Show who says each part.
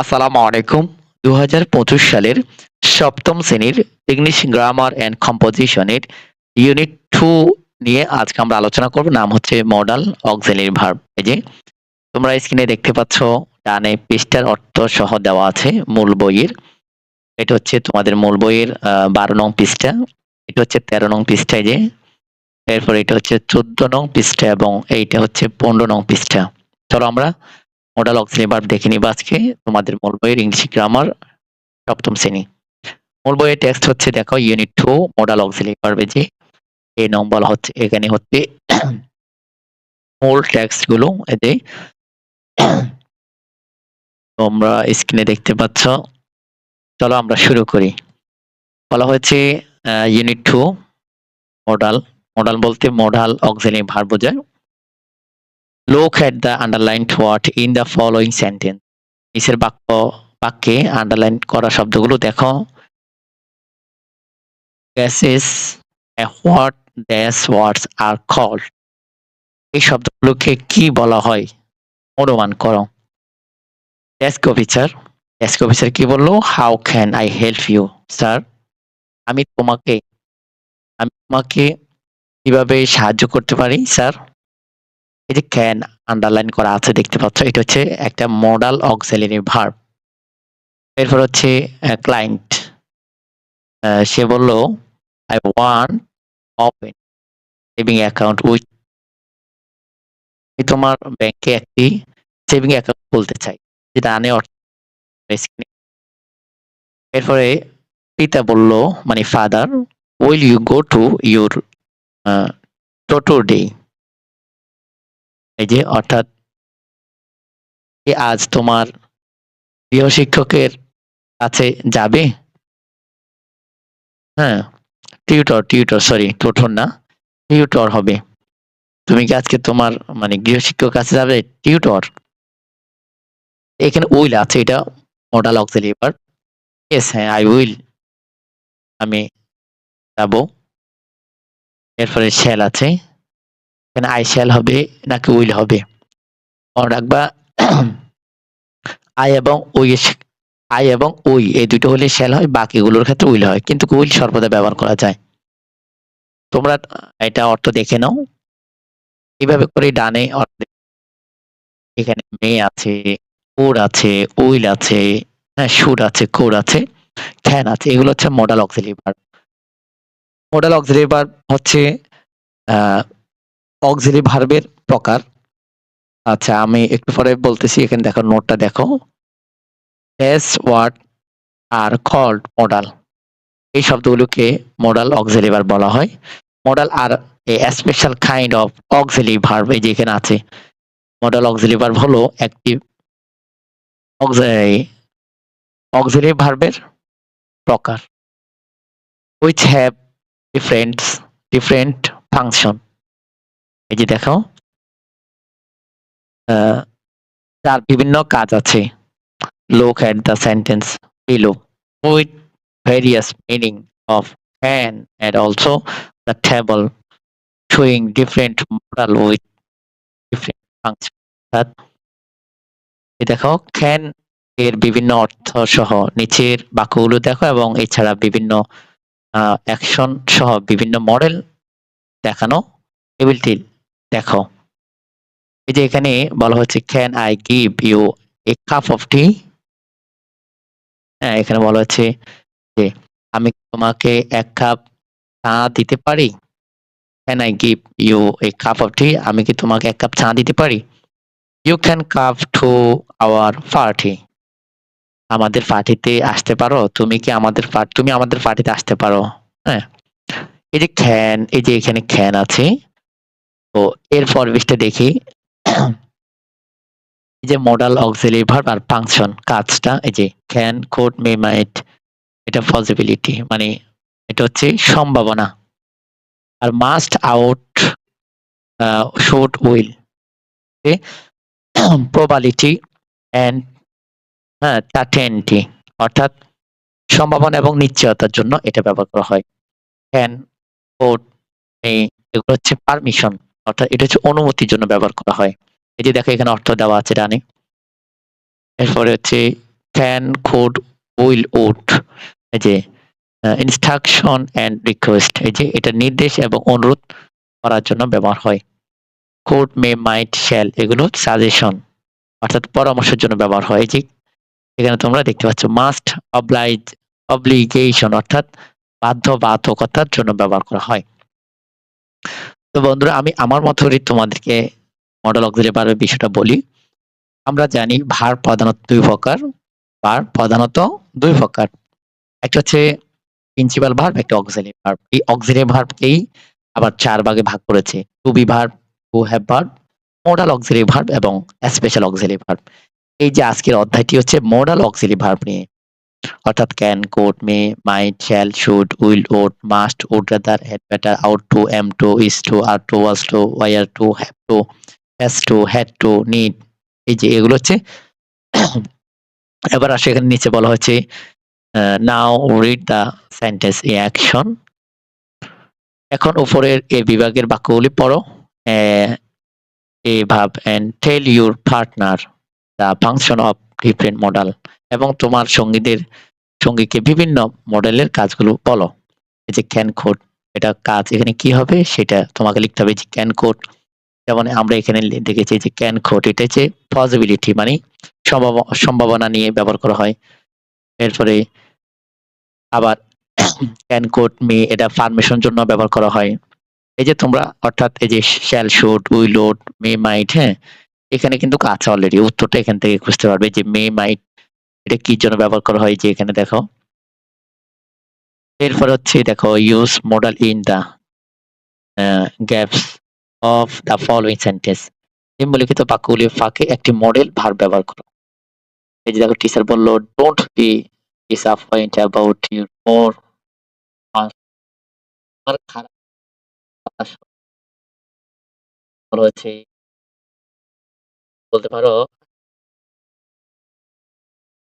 Speaker 1: আসসালামু আলাইকুম। দু হাজার পঁচিশ সালের সপ্তম শ্রেণির ইংলিশ গ্রামার অ্যান্ড কম্পোজিশনের ইউনিট টু নিয়ে আজকে আমরা আলোচনা করব। নাম হচ্ছে মডাল অক্সিলারি ভার্ব এই যে, তোমরা স্ক্রিনে দেখতে পাচ্ছ, ডানে পৃষ্ঠার অর্থ সহ দেওয়া আছে মূল বইয়ের। এটা হচ্ছে তোমাদের মূল বইয়ের বারো নং পৃষ্ঠা। এটা হচ্ছে তেরো নং পৃষ্ঠায় যে। এরপর এটা হচ্ছে চোদ্দ নং পৃষ্ঠা এবং এইটা হচ্ছে পনেরো নং পৃষ্ঠা। চলো আমরা মডাল অক্সিলারি ভার্ব দেখে নিব আজকে। তোমাদের মূল বইয়ের ইংলিশ গ্রামার সপ্তম শ্রেণি। মূল বইয়ের টেক্সট হচ্ছে, দেখো ইউনিট টু মডাল অক্সিলারি ভার্বে যে এই নম্বর হচ্ছে, এখানে হচ্ছে মূলগুলো এতে তোমরা স্ক্রিনে দেখতে পাচ্ছ। চলো আমরা শুরু করি। বলা হয়েছে ইউনিট টু মডাল মডাল বলতে মডাল অক্সিলারি ভার্ব বোঝায়। Look at the underlined word in the following sentence. নিচের বাক্য, বাক্যে আন্ডারলাইন করা শব্দগুলো দেখো। A what these words are called এই শব্দগুলোকে কি বলা হয়? অনুমান করো। ডেস্ক অফিসার ডেস্ক অফিসার কি বলল? How can I help you sir আমি তোমাকে আমি তোমাকে কীভাবে সাহায্য করতে পারি স্যার এই যে ক্যান আন্ডারলাইন করা আছে, দেখতে পাচ্ছ? এটা হচ্ছে একটা মডাল অক্সিলারি ভার্ব এরপর হচ্ছে ক্লায়েন্ট সে বলল I want open saving account with আমি তোমার ব্যাংকে একটি সেভিং অ্যাকাউন্ট খুলতে চাই। যেটা আনে অর্থ এরপরে পিতা বলল মানে father will you go to your today এই যে, অর্থাৎ আজ তোমার গৃহ শিক্ষকের কাছে যাবে? হ্যাঁ টিউটর টিউটর সরি টোটর না টিউটর হবে। তুমি কি আজকে তোমার মানে গৃহ শিক্ষক কাছে যাবে? টিউটর এখানে উইল আছে, এটা মডাল অক্সিলারি ভার্ব ইয়েস হ্যাঁ আই উইল আমি যাব। এরপরে শ্যাল আছে। এখানে আই শ্যাল হবে নাকি উইল হবে? মনে রাখবা, আই এবং উই আই এবং উই, এই দুটো হলে শ্যাল হয়, বাকিগুলোর ক্ষেত্রে উইল হয়। কিন্তু উইল সর্বদা ব্যবহার করা যায়। তোমরা এটা অর্থ দেখে নাও। এইভাবে করে ডানে এখানে মেয়ে আছে ওর আছে, উইল আছে হ্যাঁ সুর আছে, কোর আছে ক্যান আছে। এগুলো হচ্ছে modal auxiliary verb modal auxiliary verb হচ্ছে আহ অক্সিলারি ভার্বের প্রকার। আচ্ছা আমি একটু পরে বলতেছি, এখানে দেখো নোটটা দেখো। As word are called modal এই শব্দগুলোকে মডাল অক্সিলারি ভার্ব বলা হয়। Modal are a special kind of auxiliary verb এই যে এখানে আছে। মডাল অক্সিলারি ভার্ব হলো একটি অক্সিলারি ভার্বের প্রকার। Which have different different function এই যে দেখো তার বিভিন্ন কাজ আছে। Look at the sentence below with various meaning of can and also the table showing different modal with different function. এই দেখো ক্যান এর বিভিন্ন অর্থ সহ নিচের বাক্যগুলো দেখো এবং এছাড়া বিভিন্ন অ্যাকশন সহ বিভিন্ন মডেল দেখানো টেবিলটি দেখো। এই যে এখানে বলা হচ্ছে can I give you a cup of tea হ্যাঁ এখানে বলা হচ্ছে যে, আমি তোমাকে এক কাপ চা দিতে পারি? Can I give you a cup of tea আমি কি তোমাকে এক কাপ চা দিতে পারি? You can come to our party আমাদের পার্টিতে আসতে পারো? তুমি কি আমাদের তুমি আমাদের পার্টিতে আসতে পারো? হ্যাঁ। এই যে ক্যান এই যে এখানে ক্যান আছে তো এর পরিবেশটা দেখি যে মডাল অক্সিলারি ভার্ব আর ফাংশন কাজটা, এই যে ক্যান কোড মে মাইট এটা পসিবিলিটি মানে এটা হচ্ছে সম্ভাবনা। আর must ought should will probability and হ্যাঁ সার্টেনটি অর্থাৎ সম্ভাবনা এবং নিশ্চয়তার জন্য এটা ব্যবহার করা হয়। ক্যান কোড মে এগুলো হচ্ছে পারমিশন অর্থাৎ এটা হচ্ছে অনুমতির জন্য ব্যবহার করা হয়। এই যে দেখো এখানে অর্থ দেওয়া আছে ডানে। এরপরে হচ্ছে ক্যান কোড উইল উড এই যে ইনস্ট্রাকশন অ্যান্ড রিকোয়েস্ট এই যে এটা নির্দেশ এবং অনুরোধ করার জন্য ব্যবহার হয়। কোড মে মাইট শ্যাল এগুলো সাজেশন অর্থাৎ পরামর্শের জন্য ব্যবহার হয়। এই যে এখানে তোমরা দেখতে পাচ্ছ মাস্ট অবলাইজ অব্লিগেশন অর্থাৎ বাধ্য বাধকতার জন্য ব্যবহার করা হয়। তো বন্ধুরা, আমি আমার মতো করে তোমাদেরকে মডেল অক্সিলারি ভার্বের বিষয়টা বলি। আমরা জানি ভার প্রধানত দুই প্রকার, ভার প্রধানত দুই প্রকার। একটা হচ্ছে প্রিন্সিপাল ভার্ব একটা অক্সিলারি ভার্ব এই অক্সিলারি ভার্বকেই আবার চার ভাগে ভাগ করেছে। To be verb to have verb modal auxiliary verb এবং স্পেশাল অক্সিলারি ভার্ব এই যে আজকের অধ্যায়টি হচ্ছে মোডাল অক্সিলারি ভার্ব নিয়ে। অর্থাৎ can could may might shall should will ought must would rather had better ought to am to is to are to was to were to have to has to had to need এই যে এগুলো হচ্ছে। এবার আসে এখানে নিচে বলা হচ্ছে now read the sentence a action এখন উপরের এ বিভাগের বাক্যগুলি পড়ো। A above and tell your partner the function of different model এবং তোমার সঙ্গীদের, সঙ্গীকে বিভিন্ন মডেলের কাজগুলো বলো। এই যে ক্যান কোড এটা কাজ এখানে কি হবে? সেটা তোমাকে লিখতে হবে যে ক্যান কোড যেমন আমরা এখানে দেখেছি যে ক্যান কোড এটা হচ্ছে পসিবিলিটি মানে সম্ভাব- সম্ভাবনা নিয়ে ব্যবহার করা হয়। এরপরে আবার ক্যান কোড মি এটা ফার্মেশন জন্য ব্যবহার করা হয়। এই যে তোমরা অর্থাৎ এই যে শ্যাল শুট উইলোড মে মাইট হ্যাঁ? এখানে কিন্তু আছে অলরেডি উত্তরটা এখান থেকে খুঁজতে পারবে যে মে মাইট এটা কি জন্য ব্যবহার করা হয় যে এখানে দেখো? এরপর হচ্ছে দেখো use model in the gaps of the following sentence নিম্নলিখিত বাক্যগুলির ফাঁকে একটি মডেল ভার ব্যবহার করো। এই যে দেখো টিচার বলল don't be disappoint about your more খারাপ বলতে পারো